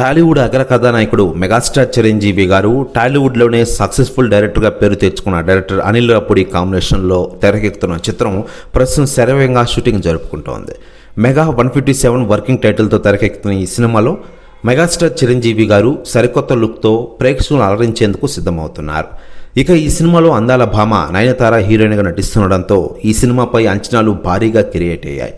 టాలీవుడ్ అగ్ర కథానాయకుడు మెగాస్టార్ చిరంజీవి గారు టాలీవుడ్లోనే సక్సెస్ఫుల్ డైరెక్టర్గా పేరు తెచ్చుకున్న డైరెక్టర్ అనిల్ రాపుడి కాంబినేషన్లో తెరకెక్కుతున్న చిత్రం ప్రస్తుతం శరవేగంగా shooting జరుపుకుంటోంది. Mega one fifty seven working టైటిల్తో తెరకెక్కుతున్న ఈ సినిమాలో మెగాస్టార్ చిరంజీవి గారు సరికొత్త లుక్తో ప్రేక్షకులను అలరించేందుకు సిద్ధమవుతున్నారు. ఇక ఈ సినిమాలో అందాల భామ నయనతార హీరోయిన్గా నటిస్తుండడంతో ఈ సినిమాపై అంచనాలు భారీగా క్రియేట్ అయ్యాయి.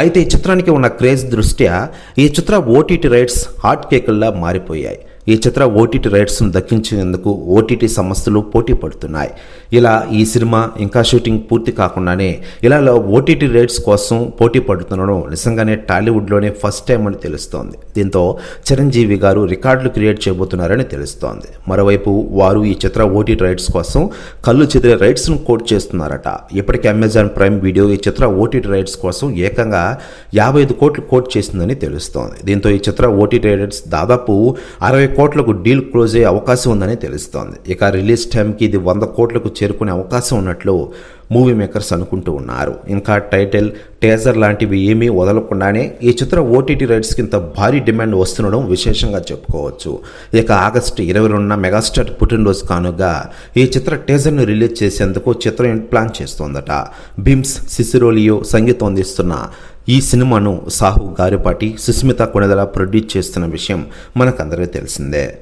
అయితే ఈ చిత్రానికి ఉన్న క్రేజ్ దృష్ట్యా ఈ చిత్ర ఓటీటీ రైట్స్ హాట్ కేకుల్లా మారిపోయాయి. ఈ చిత్ర ఓటీటీ రైట్స్ను దక్కించేందుకు ఓటీటీ సంస్థలు పోటీ పడుతున్నాయి. ఇలా ఈ సినిమా ఇంకా షూటింగ్ పూర్తి కాకుండానే ఇలా ఓటీటీ రైట్స్ కోసం పోటీ పడుతుండడం నిజంగానే టాలీవుడ్లోనే ఫస్ట్ టైం అని తెలుస్తోంది. దీంతో చిరంజీవి గారు రికార్డులు క్రియేట్ చేయబోతున్నారని తెలుస్తోంది. మరోవైపు వారు ఈ చిత్ర ఓటీటీ రైట్స్ కోసం కళ్ళు చెదిరే రైట్స్ను కోట్ చేస్తున్నారట. ఇప్పటికే అమెజాన్ ప్రైమ్ వీడియో ఈ చిత్ర ఓటీటీ రైట్స్ కోసం ఏకంగా యాభై ఐదు కోట్లు కోట్ చేసిందని తెలుస్తోంది. దీంతో ఈ చిత్ర ఓటీటీ రైట్స్ దాదాపు అరవై కోట్లకు డీల్ క్లోజ్ అయ్యే అవకాశం ఉందని తెలుస్తోంది. ఇక రిలీజ్ టైంకి ఇది వంద కోట్లకు చేరుకునే అవకాశం ఉన్నట్లు మూవీ మేకర్స్ అనుకుంటూ ఉన్నారు. ఇంకా టైటిల్ టేజర్ లాంటివి ఏమీ వదలకుండానే ఈ చిత్ర ఓటీటీ రైట్స్ కింద భారీ డిమాండ్ వస్తుండడం విశేషంగా చెప్పుకోవచ్చు. ఇక ఆగస్టు ఇరవై రెండున మెగాస్టార్ పుట్టినరోజు కానుగా ఈ చిత్ర టేజర్ను రిలీజ్ చేసేందుకు చిత్రం ప్లాన్ చేస్తోందట. బిమ్స్ సిసిరోలియో సంగీతం అందిస్తున్న ఈ సినిమాను సాహు గారిపాటి సుస్మిత కొణిదల ప్రొడ్యూస్ చేస్తున్న విషయం మనకందరికీ తెలిసిందే.